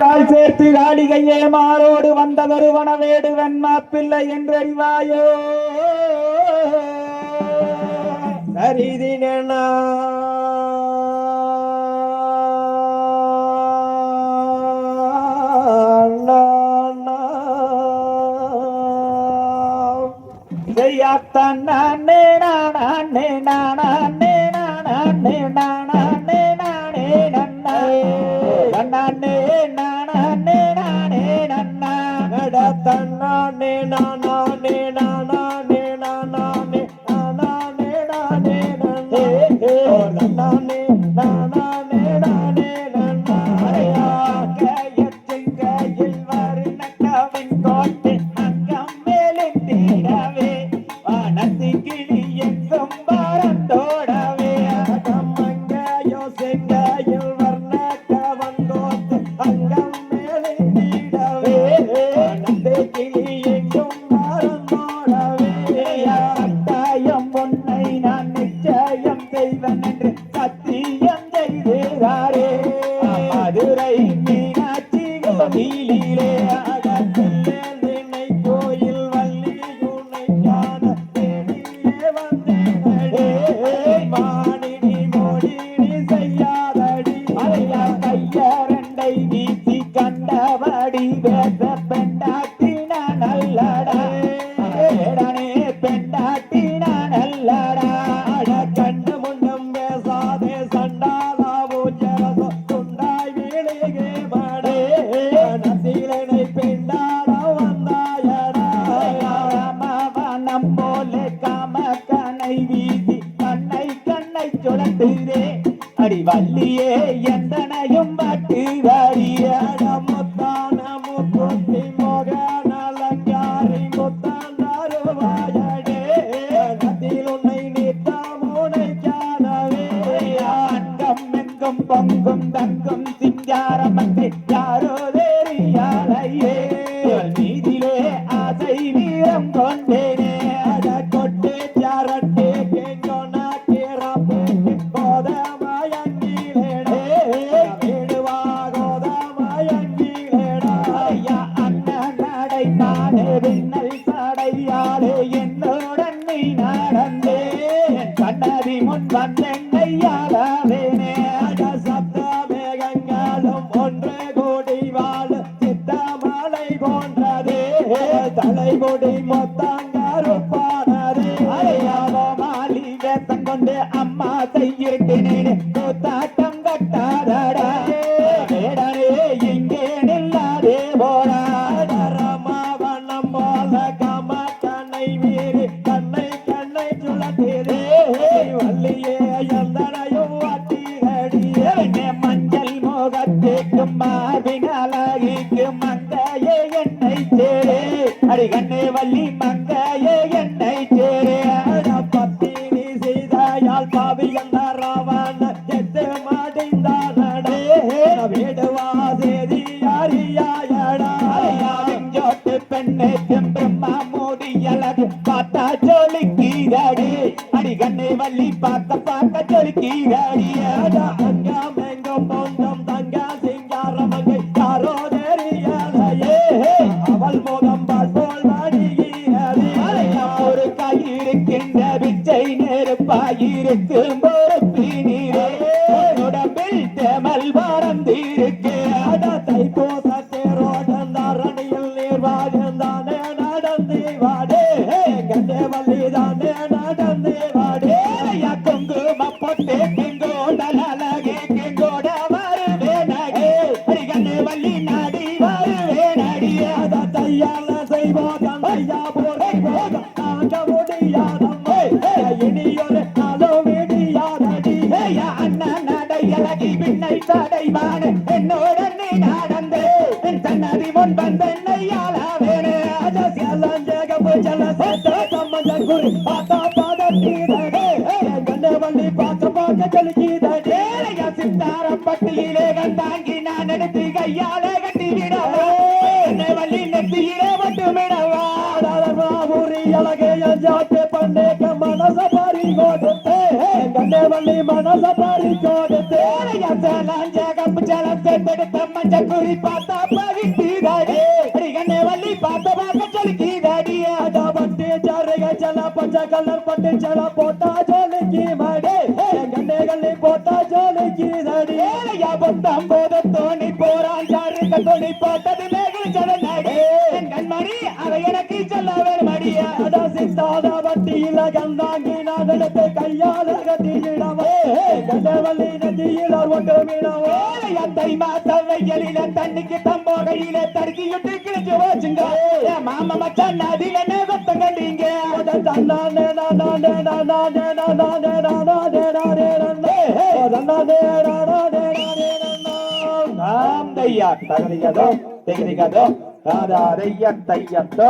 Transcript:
கால் சேர்த்து காளிகையே மாறோடு வந்ததொரு வனவேடு வெண்மாப்பிள்ளை என்று அறிவாயோ? சரிதினா செய்யாத்தான் நானே நானே நானே நானே நானே நானே. நடத்தன்னானே நானே நானே ಕಿಳೆಯಾಗ தங்கம் எங்கும் பொங்கும் தங்கும் சிங்காரமத்தை யாரோ தெரியாதையே நீதிலே ஆசை வீரம் கொண்டேனே அட கொட்டு சாரட்டே கேங்கோனா கேராப்பே கோதமாயங்கிலேடே. வீடுவா கோதமாயங்கிலேடா ஐயா அண்ணன் நடை நானே விண்ணல் தலைமுடி மொத்தங்கருப்பானதே ஐயாவோ மாலி வேத்தம் கொண்டு அம்மா செய்யிருக்கிறேன். கூத்தாட்டம் கட்டாதடா. வேடனே இங்கே நில்லாதே போராடரமா வண்ணம் போல கம கண்ணை மீறி கண்ணை கண்ணை வள்ளியே எந்தனையும் மஞ்சள் மோகத்தேக்கும் மாவின் அழகிக்கு மங்கையே என்னை சேரே அடிகண்ணே வள்ளி மங்கையே என்னை சேரே பத்தினி செய்தாயால் பாவிகள் ராவண எத்து மாடிந்தானடே வேடுவா சேரி அறியாயடா ஜோட்டு பெண்ணே பிரம்மா மோடி அழகு. பார்த்தா ஜொலிக்கிறடி அடிகண்ணே வள்ளி பார்க்க பார்க்க ஜொலிக்கிறடி அங்கம் நெருப்பாயிருக்கும் என்னை பின்னை தடைவான என்னோட நீ நடந்து என் தன்னதி முன் வந்த என்னையாளாவேனே அஜசியலஞ்சகப்பு ஜல சத்த சம்மஞ்ச குரு. பாத்தா பாத தீரடே கண்ண வள்ளி பார்க்க பார்க்க செலுக்கிதடே சித்தாரம் பட்டியிலே கண்டாங்கி நான் எடுத்து கையாலே வள்ளி மனச பறி கொடுத்தே லஞ்ச கப்பு ஜலத்தை தேர்ந்தெடுத்த மஞ்ச குறி பார்த்தா பகிட்டுதாடி அடி கண்ணே வள்ளி பார்த்த பார்க்க சொல்லிக்குதாடி அடா பட்டு ஜாருக ஜல பச்சை கலர் பட்டு ஜல போட்டா ஜோலிக்கு மாடு கண்ணே கண்ணி போட்டா ஜோலிக்கு தடி ஏழையா பத்தாம் போத தோணி போறான் யாருக்கு தோணி போட்டது மேகல் ஜனநாடி என் கண்மணி அதை எனக்கு சொல்ல வேறு மடியா அடா சித்தாத வட்டியில கந்தாங்கி நாடனத்தை கையால கட்டியிடவே கண்டவள்ளி நதியில ஒட்டு மீனவோ ஏழையத்தை மாத்த வெயிலில தண்ணிக்கு தம்போகையில தடுக்கிட்டு கிழிச்சு வச்சுங்க மாமா மச்சான் நதியில நேகத்தம் கண்டீங்க தன்னானே நானே நானே நானே நானே நானே நாம் தையா தகதிகதோ தெகதிகதோ தாதாரைய தையத்தோ